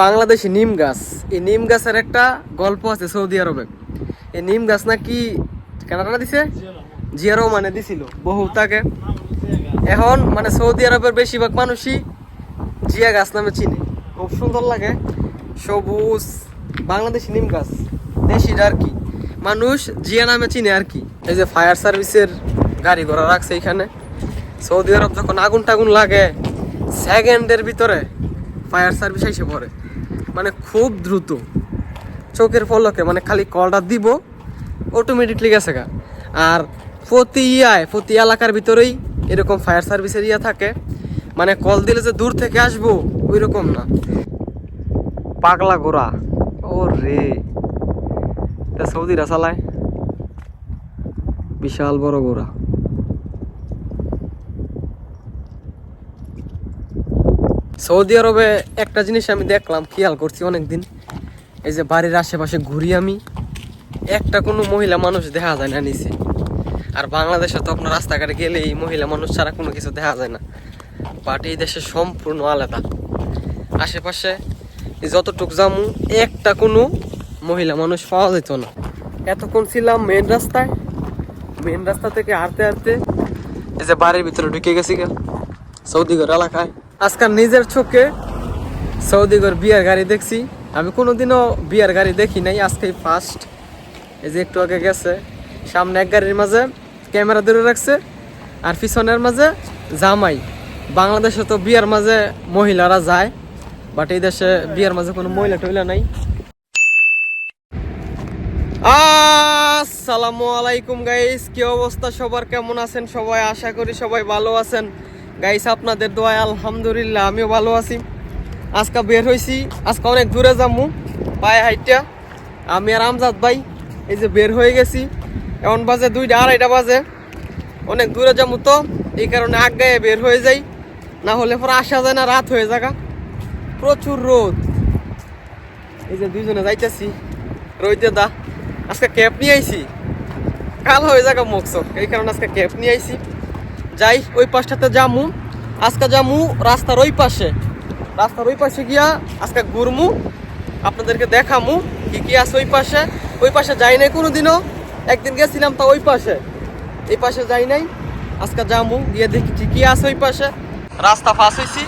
বাংলাদেশি নিম গাছ। এই নিম গাছের একটা গল্প আছে সৌদি আরবে। এই নিম গাছ নাকি কেনাটা দিছে? জিয়া মানে দিছিল, বহু তাকে। এখন মানে সৌদি আরবের বেশিরভাগ মানুষই জিয়া গাছ নামে চিনে। খুব সুন্দর লাগে। সবুজ, বাংলাদেশি নিম গাছ। দেশিটা আর কি। মানুষ জিয়া নামে চিনে আর কি। এই যে ফায়ার সার্ভিসের গাড়ি ঘোড়া রাখছে এখানে। সৌদি আরব যখন আগুন টাগুন লাগে সেকেন্ডের ভিতরে ফায়ার সার্ভিস এসে পড়ে। মানে খুব দ্রুত। চোখের পলকে মানে খালি কলটা দিব অটোমেটিকলি গেছে গা। আর প্রতি ইয়ায় প্রতি এলাকার ভিতরেই এরকম ফায়ার সার্ভিসের ইয়া থাকে। মানে কল দিলে যে দূর থেকে আসব ওই রকম না। পাগলা গোড়া ও রে তা সৌদিরা চালায়। বিশাল বড় গোড়া সৌদি আরবে একটা জিনিস আমি দেখলাম, খেয়াল করছি অনেকদিন। এই যে বাড়ির আশেপাশে ঘুরি আমি, একটা কোনো মহিলা মানুষ দেখা যায় না নিচে। আর বাংলাদেশে তো আপনার রাস্তাঘাটে গেলে এই মহিলা মানুষ ছাড়া কোনো কিছু দেখা যায় না। বাট এই দেশে সম্পূর্ণ আলাদা। আশেপাশে যতটুক জামু, একটা কোনো মহিলা মানুষ পাওয়া যেত না। এতক্ষণ ছিলাম মেন রাস্তায়। মেন রাস্তা থেকে হাঁটতে হাঁটতে এই যে বাড়ির ভিতরে ঢুকে গেছি গা সৌদিগর এলাকায়। আজকাল নিজের চোখে সৌদিগর বিয়ার গাড়ি দেখছি। আমি কোনোদিনও বিয়ার গাড়ি দেখি নাই, আজকেই ফার্স্ট এই যে একটু আগে গেছে, সামনে এক গাড়ির মাঝে ক্যামেরা ধরে রাখছে, আর পিছনের মাঝে জামাই। বাংলাদেশে তো বিয়ার মাঝে মহিলারা যায় বাট এই দেশে বিয়ার মাঝে কোনো মহিলা টহিলা নাই। আসসালামু আলাইকুম গাইস কি অবস্থা সবার? কেমন আছেন সবাই? আশা করি সবাই ভালো আছেন। গাইস আপনাদের দোয়ায় আলহামদুলিল্লাহ, আমিও ভালো আছি। আজকে বের হয়েছি আজকে অনেক দূরে যাব পায়ে হাইটা আমি আর আমজাদ ভাই, এই যে বের হয়ে গেছি। এখন বাজে দুইটা, আড়াইটা বাজে। অনেক দূরে যাব তো, এই কারণে আগায় বের হয়ে যাই। না হলে পরে আসা যায় না, রাত হয়ে যাগা। প্রচুর রোদ। এই যে দুইজনে যাইতেছি। রইতে দা, আজকে ক্যাব নিয়ে আইছি। কাল হয়ে যাগা মুখসক এই কারণে আজকে ক্যাব নিয়ে আইছি। যাই, ওই পাশটাতে যামু। আজকে যামু রাস্তার ওই পাশে। রাস্তার ওই পাশে গিয়া আজকে ঘুরমু, আপনাদেরকে দেখামু কি কি আছে ওই পাশে। ওই পাশে যাই নাই কোনোদিনও, একদিন গেছিলাম তা ওই পাশে। এই পাশে যাই নাই, আজকে যামু, গিয়ে দেখি কি আছে ওই পাশে। রাস্তা ফাঁস হয়েছি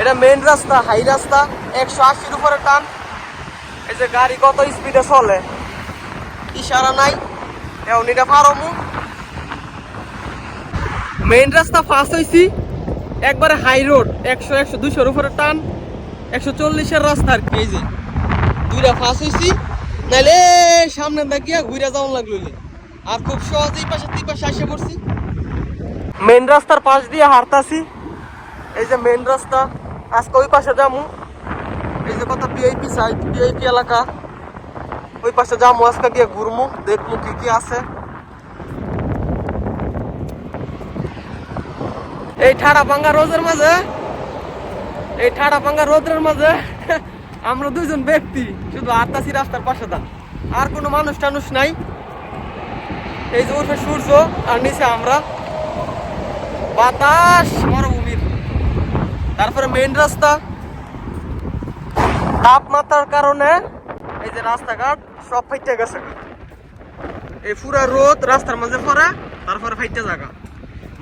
এটা মেন রাস্তা হাই রাস্তা, একশো আশির উপরে টান। এই যে গাড়ি কত স্পিডে চলে। ইশারা নাই এখন এটা পারমু। মেইন রাস্তা ফাঁস হয়েছি একবারে হাই রোড একশো একশো দুশোর উপরে টান, একশো চল্লিশের রাস্তা আর কি যে। দুইটা ফাঁস হয়েছি নাইলে সামনে দেখিয়া ঘুরে যাওয়ান লাগল আর খুব সহজেই পাশে দুই পাশে আসে পড়ছি। মেইন রাস্তার পাশ দিয়ে হারতাছি এই যে মেইন রাস্তা, আজকে ওই পাশে যামু। এই যে কত ভিআইপি সাইড ভিআইপি এলাকা, ওই পাশে যামু, আজকে গিয়ে ঘুরমু, দেখমু কি কি আছে। এই ঠাড়া পাঙ্গা রোদের মাঝে, এই ঠাড়া পাঙ্গা রোদের মাঝে আমরা দুজন ব্যক্তি, শুধু আত্মাসি রাস্তার পাশে দান আর কোনো মানুষ টানুষ নাই। এই যে উঠে সূর্য, আর নিচে আমরা। বাতাস, মরুভূমির। তারপরে মেইন রাস্তা। তাপমাত্রার কারণে এই যে রাস্তাঘাট সব ফাইটে গেছে। এই পুরা রোদ রাস্তার মাঝে পড়ে, তারপরে ফাইটে জায়গা।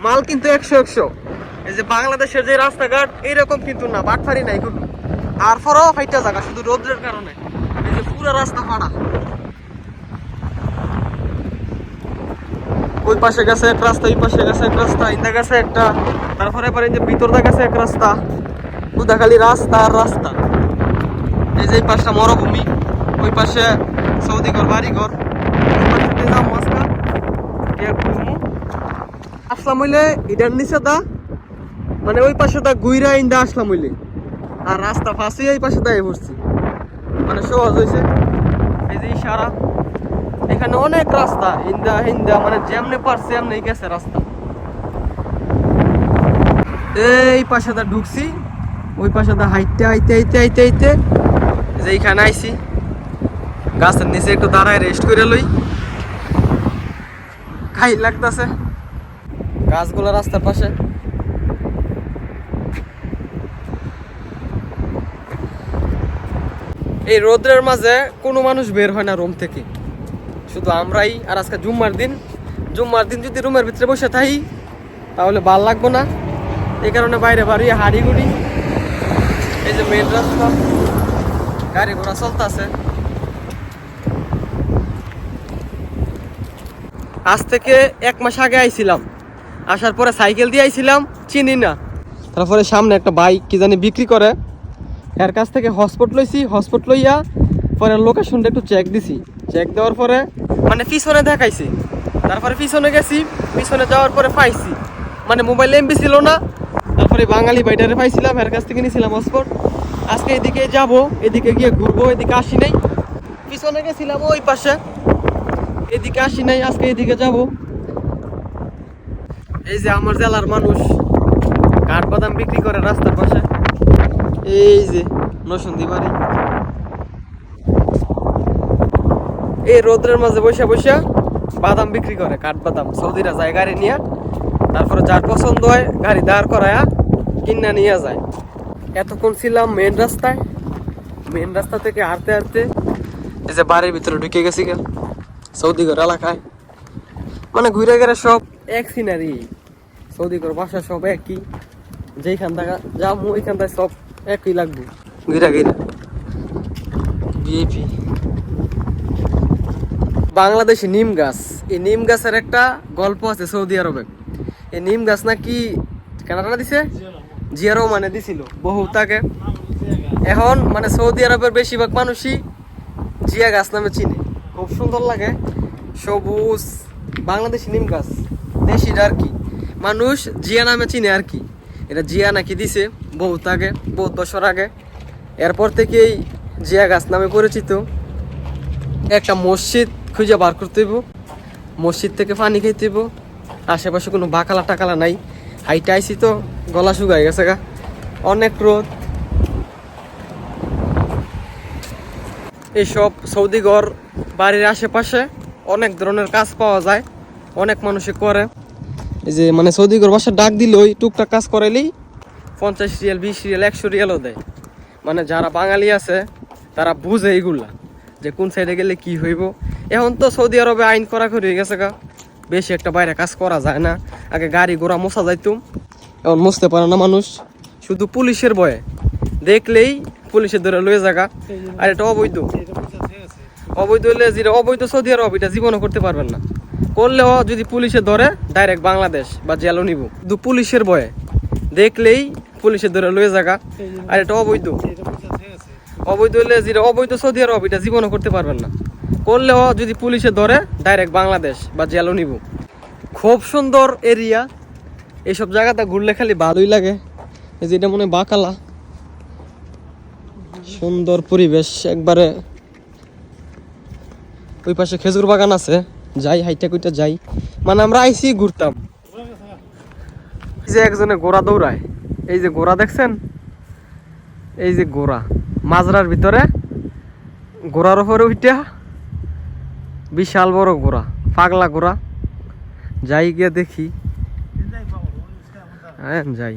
মাল কিন্তু একশো একশো। এই যে বাংলাদেশের যে রাস্তাঘাট এইরকম কিন্তু না, বাটফারি নাই কোনো। আর তারপরেও ফাইটে জায়গা, শুধু রোদ্রের কারণে। এই যে পুরো রাস্তা ফাড়া। ওই পাশে গেছে এক রাস্তা ওই পাশে গেছে এক রাস্তা ইন্দা গেছে একটা। তারপরে এবার এই যে ভিতরটা গেছে এক রাস্তা। উদা খালি রাস্তা আর রাস্তা। এই যে এই পাশটা মরুভূমি, ওই পাশে সৌদি ঘর বাড়ি ঘর ওই পাশে দিয়ে যাও মস্কা গিয়ে ঘুরমু আসলাম হইলে এটার নিচে দা মানে ওই পাশে দা গুইরা ইন্দা আসলাম হইলে। আর রাস্তা ফাঁসি এই পাশে দায় পড়ছি। মানে সহজ হয়েছে এই যে ইশারা, এখানে অনেক রাস্তা ইন্দা হিন্দা মানে যেমনে পারছে এমনি গেছে রাস্তা। এই পাশে দা ঢুকছি, ওই পাশে দা হাইতে হাইতে হাইতে হাইতে হাইতে যে এইখানে আইছি। গাছের নিচে একটু দাঁড়ায় রেস্ট করে লই। খাই লাগতেছে। গাছগুলো রাস্তার পাশে। এই রোদ্রের মাঝে কোনো মানুষ বের হয় না রুম থেকে। শুধু আমরাই, আর আজকে জুম্মার দিন। জুম্মার দিন যদি রুমের ভিতরে বসে থাকি তাহলে ভালো লাগবো না। এই কারণে বাইরে বাড়িয়ে হাড়ি গুড়ি এই যে মেন রাস্তা। গাড়ি ঘোড়া চলতেছে। আজ থেকে এক মাস আগে আইছিলাম। আসার পরে সাইকেল দিয়ে আইছিলাম, চিনি না। তারপরে সামনে একটা বাইক কি জানি বিক্রি করে। এর কাছ থেকে হটস্পট লইছি হটস্পট লইয়া পরে লোকেশনটা একটু চেক দিছি। চেক দেওয়ার পরে মানে পিছনে দেখাইছি। তারপরে পিছনে গেছি, পিছনে যাওয়ার পরে পাইছি। মানে মোবাইল এমবি ছিল না। তারপরে বাঙালি বাইটারে পাইছিলাম, এর কাছ থেকে নিয়েছিলাম হটস্পট আজকে এদিকে যাব, এদিকে গিয়ে ঘুরবো, এদিকে আসি নাই। পিছনে গেছিলাম ওই পাশে। এদিকে আসি নাই, আজকে এদিকে যাব। এই যে আমার জেলার মানুষ। কাঠবাদাম বিক্রি করে রাস্তার পাশে। এই যে নসুন্দি বাড়ি। এই রোদ্রের মাঝে বসে বসে বাদাম বিক্রি করে কাঠবাদাম সৌদিরা যায় গাড়ি নিয়ে, তারপরে যার পছন্দ হয় গাড়ি দাঁড় করায়া কিনা নিয়ে যায়। এতক্ষণ ছিলাম মেন রাস্তায়। মেন রাস্তা থেকে হাঁটতে হাঁটতে এই যে বাড়ির ভিতরে ঢুকে গেছি গেল সৌদি ঘর এলাকায়। মানে ঘুরে গেলে সব এক সিনারি। সৌদি ঘর বাসা সব একই। যেইখান থেকে যাব ওইখান থেকে সব একই লাগবে। ঘুরা ঘিরা বিএপি বাংলাদেশি নিম গাছ। এই নিম গাছের একটা গল্প আছে সৌদি আরবে। এই নিম গাছ নাকি কানাডা দিছে? জিয়ারো মানে দিছিল বহু তাকে। এখন মানে সৌদি আরবের বেশিরভাগ মানুষই জিয়া গাছ নামে চিনে। খুব সুন্দর লাগে। সবুজ বাংলাদেশি নিম গাছ। দেশিটা আর কি। মানুষ জিয়া নামে চিনে আর কি। এটা জিয়া নাকি দিছে, বহুত আগে, বহুত বছর আগে। এরপর থেকেই জিয়া গাছ নামে পরিচিত। একটা মসজিদ খুঁজে বার করতে হইব। মসজিদ থেকে পানি খাইতে হইব। আশেপাশে কোনো বাকালা টাকালা নাই। হাইটা আইসি তো, গলা শুকাই গেছে গা। অনেক রোদ। এইসব সৌদিগর বাড়ির আশেপাশে অনেক ধরনের কাজ পাওয়া যায়। অনেক মানুষে করে। এই যে মানে সৌদিগর বাসা ডাক দিল ওই টুকটাক কাজ করাইলেই পঞ্চাশ রিয়াল বিশ রিয়াল একশো রিয়ালও দেয়। মানে যারা বাঙালি আছে তারা বুঝে এইগুলা যে কোন সাইডে গেলে কি হইব। এখন তো সৌদি আরবে আইন করা করে হয়ে গেছে গা। বেশি একটা বাইরে কাজ করা যায় না। আগে গাড়ি ঘোড়া মোছা যাইতো এখন মুছতে পারে না মানুষ। শুধু পুলিশের ভয়ে। দেখলেই পুলিশের ধরে লয়ে জায়গা আর এটা অবৈধ। অবৈধ হলে যেটা অবৈধ সৌদি আরব এটা জীবনও করতে পারবেন না। করলেও যদি পুলিশে ধরে ডাইরেক্ট বাংলাদেশ বা জেলও নিব। শুধু পুলিশের ভয়ে। দেখলেই পুলিশের ধরে লয়ে জায়গা আর এটা অবৈধ। অবৈধ হলে যেটা অবৈধ সৌদি আরব, এটা জীবনও করতে পারবেন না। করলেও যদি পুলিশে ধরে ডাইরেক্ট বাংলাদেশ বা জেলও নিব। খুব সুন্দর এরিয়া। এইসব জায়গাতে ঘুরলে খালি ভালোই লাগে। এই যে এটা মনে বাকালা। সুন্দর পরিবেশ। একবারে ওই পাশে খেজুর বাগান আছে। যাই, হাইটা কইটা যাই। মানে আমরা আইসি ঘুরতাম। এই যে একজনে গোড়া দৌড়ায়। এই যে গোড়া দেখছেন? এই যে গোড়া মাজরার ভিতরে গোড়ার উপরে উইটা বিশাল বড় গোড়া পাগলা গোড়া যাই গিয়ে দেখি। হ্যাঁ যাই।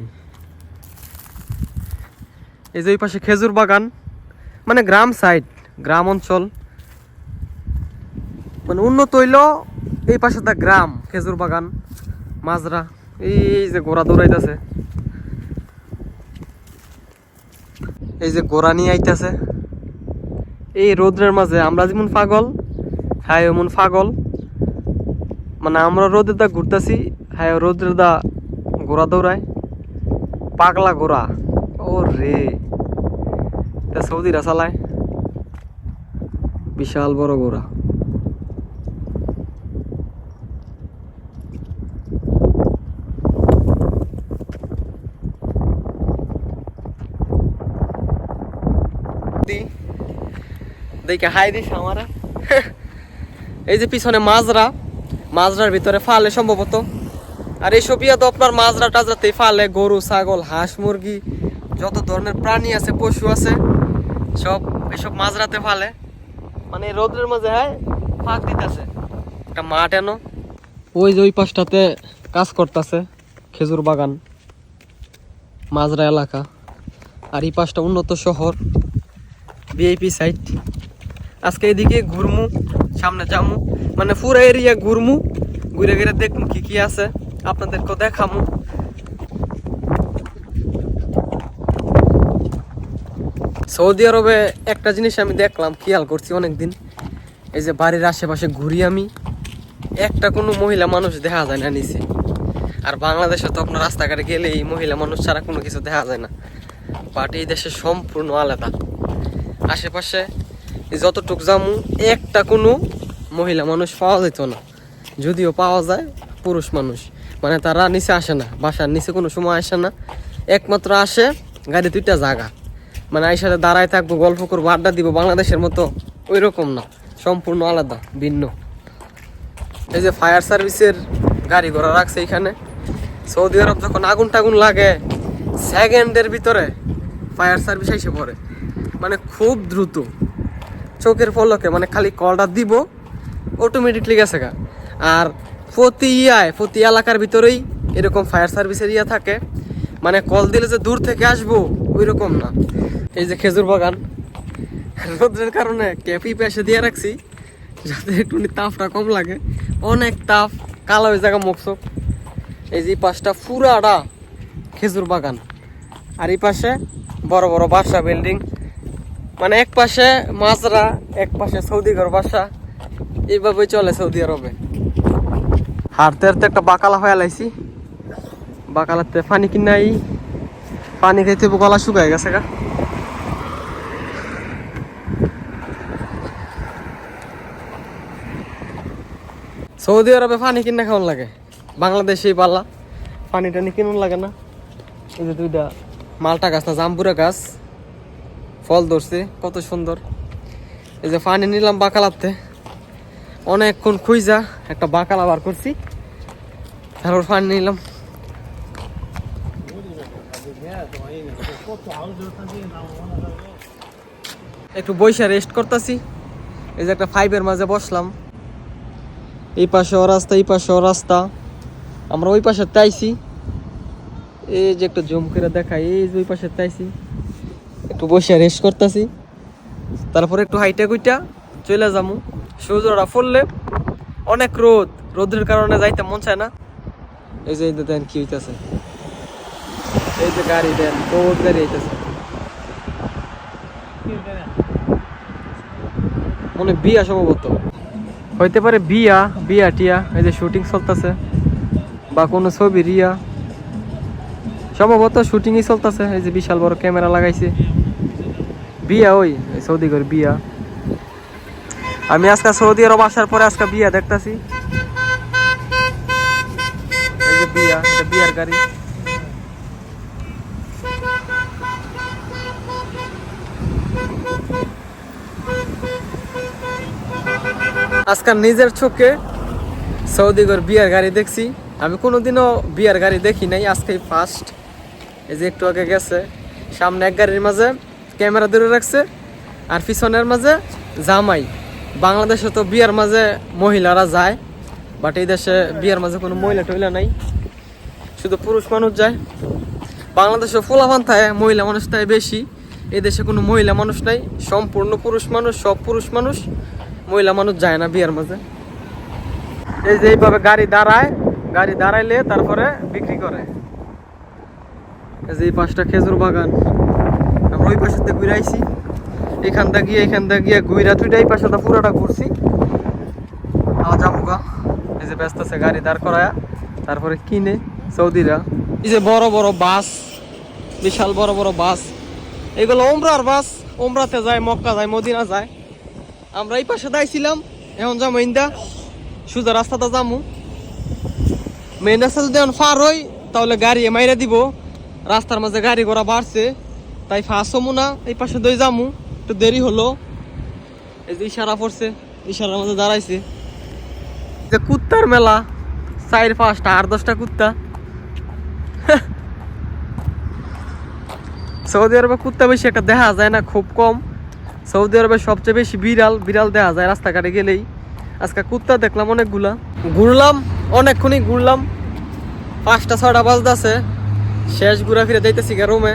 এই যে ওই পাশে খেজুর বাগান মানে গ্রাম সাইড গ্রাম অঞ্চল। মানে উন্নত হইল এই পাশে তা গ্রাম, খেজুর বাগান, মাজরা। এই যে গোড়া দৌড়াইতেছে। এই যে গোড়া নিয়ে আইতাছে। এই রোদ্রের মাঝে আমরা যেমন পাগল হ্যাঁ এমন পাগল। মানে আমরা রোদের দা ঘুরতেছি হ্যাঁ রোদ্রের দা গোড়া দৌড়ায়। পাগলা গোড়া। ও রে তা সৌদিরা চালায়। বিশাল বড় গোড়া। দেখে হাই দিস আমারা। এই যে পিছনে মাজরা, মাজরার ভিতরে ফালে সম্ভবত। আর এই সব ইয়া তো আপনার মাজরা টাজরাতেই ফালে, গরু, ছাগল, হাঁস, মুরগি, যত ধরনের প্রাণী আছে, পশু আছে, সব এসব মাজরাতে ফালে। মানে রোদ্রের মাঝে হ্যাঁ ফাঁক দিতেছে। একটা মাঠ এনো। ওই যে ওই পাশটাতে কাজ করতেছে, খেজুর বাগান, মাজরা এলাকা। আর এই পাশটা উন্নত শহর বিআইপি সাইট। আজকে এদিকে ঘুরমু, সামনে যামু মানে পুরো এরিয়া ঘুরমু, ঘুরে ঘুরে দেখমু কি কি আছে, আপনাদেরকেও দেখামু। সৌদি আরবে একটা জিনিস আমি দেখলাম, খেয়াল করছি অনেকদিন, এই যে বাড়ির আশেপাশে ঘুরি আমি, একটা কোনো মহিলা মানুষ দেখা যায় না নিচে। আর বাংলাদেশে তো আপনার রাস্তাঘাটে গেলে এই মহিলা মানুষ ছাড়া কোনো কিছু দেখা যায় না। বাট এই দেশে সম্পূর্ণ আলাদা। আশেপাশে যতটুক জামু, একটা কোনো মহিলা মানুষ পাওয়া যেত না। যদিও পাওয়া যায়, পুরুষ মানুষ। মানে তারা নিচে আসে না, বাসার নিচে কোনো সময় আসে না। একমাত্র আসে গাড়ি দুইটা জায়গা। মানে এই সাথে দাঁড়ায় থাকব, গল্প করব, আড্ডা দিব, বাংলাদেশের মতো ওই রকম না। সম্পূর্ণ আলাদা, ভিন্ন। এই যে ফায়ার সার্ভিসের গাড়ি ঘোড়া রাখছে এখানে। সৌদি আরব যখন আগুন টাগুন লাগে সেকেন্ডের ভিতরে ফায়ার সার্ভিস এসে পড়ে। মানে খুব দ্রুত। চোখের পলকে মানে খালি কলটা দিব অটোমেটিকলি গেছে গা। আর প্রতি ইয়ায়, প্রতি এলাকার ভিতরেই এরকম ফায়ার সার্ভিসের ইয়া থাকে। মানে কল দিলে যে দূর থেকে আসব ওই রকম না। এই যে খেজুর বাগান, রোদ্রের কারণে ক্যাপি পেশে দিয়ে রাখছি, যাতে একটু তাপটা কম লাগে। অনেক তাপ, কালো হয়ে জায়গা মুখসুক এই যে পাশটা পুরাটা খেজুর বাগান। আর এই পাশে বড় বড় বাসা, বিল্ডিং। মানে এক পাশে মাজরা, এক পাশে সৌদি ঘর বাসা এইভাবে চলে সৌদি আরবে। হাঁটতে হাঁটতে একটা বাকালা হয়ে লাইছি বাকালাতে পানি কিনাই পানি খাইতে গলা শুকায় গেছে গা। সৌদি আরবে পানি কিনা খাওয়ান লাগে। বাংলাদেশেই পাল্লা। পানি টানি কিনুন লাগে না। এই যে দুইটা মালটা গাছ না জাম্বুরা গাছ। ফল ধরছে, কত সুন্দর। এই যে পানি নিলাম বাকালাতে। অনেকক্ষণ খুঁজা একটা বাকালা বার করছি। তারপর পানি নিলাম। একটু বৈশা রেস্ট করতেছি। এই যে একটা ফাইভের মাঝে বসলাম। এই পাশে ও রাস্তা, এই পাশে ও রাস্তা। আমরা ওই পাশে তাইছি। এই যে একটা জুম করে দেখাই, এই যে ওই পাশে তাইছি। একটু বসে রেস্ট করতেছি। তারপরে একটু হাইটা কুইটা চলে যামু। সূর্যটা ফুললে অনেক রোদ। রোদের কারণে যাইতে মন চায় না। এই যে দেন কি হইতাছে। এই যে গাড়ি দেন, বহুত গাড়ি হইতাছে মনে বিয়া সম্ভবত। হইতে পারে বিয়া বিয়া টিয়া, এই যে শুটিং চলতেছে। বা কোনো ছবি, রিয়া। সম্ভবত শুটিংই চলতেছে। এই যে বিশাল বড় ক্যামেরা লাগাইছে। বিয়া ওই সৌদি করে বিয়া। আমি আজকে সৌদি আরব আসার পরে আজকে বিয়া দেখতাছি। বিয়া বিয়ার গাড়ি। আজকাল নিজের চোখে সৌদি করে বিয়ার গাড়ি দেখছি। আমি কোনোদিনও বিয়ার গাড়ি দেখি নাই, আজকেই ফার্স্ট এই যে একটু আগে গেছে, সামনে এক গাড়ির মাঝে ক্যামেরা ধরে রাখছে, আর পিছনের মাঝে জামাই। বাংলাদেশে তো বিয়ার মাঝে মহিলারা যায় বাট এই দেশে বিয়ার মাঝে কোনো মহিলা টহিলা নাই। শুধু পুরুষ মানুষ যায়। বাংলাদেশে ফোলাভান থাকে, মহিলা মানুষ তাই বেশি। এই দেশে কোনো মহিলা মানুষ নাই, সম্পূর্ণ পুরুষ মানুষ, সব পুরুষ মানুষ, মহিলা মানুষ যায় না বিয়ার মাঝে। এই যে এইভাবে গাড়ি দাঁড়ায়, গাড়ি দাঁড়াইলে তারপরে বিক্রি করে। এই যে এই পাঁচটা খেজুর বাগান। ওই পাশে ঘুরে আইছি। এখান থেকে গিয়ে, এখান থেকে গিয়ে ঘুরা তুইটা এই পাশে পুরোটা ঘুরছি। যাব গা। এই যে ব্যস্ত আছে, গাড়ি দাঁড় করায়া। তারপরে কিনে সৌদিরা। এই যে বড় বড় বাস, বিশাল বড় বড় বাস। এগুলো ওমরার বাস। ওমরাতে যায়, মক্কা যায়, মদিনা যায়। আমরা এই পাশে দাঁড়িয়েছিলাম এখন যাব ইন্দা। সোজা রাস্তাটা যামু মেন রাস্তা যদি এখন ফার হই, তাহলে গাড়ি মাইরা দিব। রাস্তার মাঝে গাড়ি ঘোড়া বাড়ছে। তাই ফাঁস হমু না, এই পাশে দই যামু একটু দেরি হলো। এই যে ইশারা পড়ছে, ইশারার মধ্যে দাঁড়াইছে। যে কুত্তার মেলা, চার, পাঁচটা, আর দশটা কুত্তা। সৌদি আরবে কুত্তা বেশি একটা দেখা যায় না, খুব কম। সৌদি আরবে সবচেয়ে বেশি বিড়াল বিড়াল দেখা যায় রাস্তাঘাটে গেলেই। আজকে কুত্তা দেখলাম অনেকগুলা। ঘুরলাম, অনেকক্ষণই ঘুরলাম। পাঁচটা, ছয়টা বাজতেছে। শেষ ঘুরা ফিরে যাইতেছি গা রুমে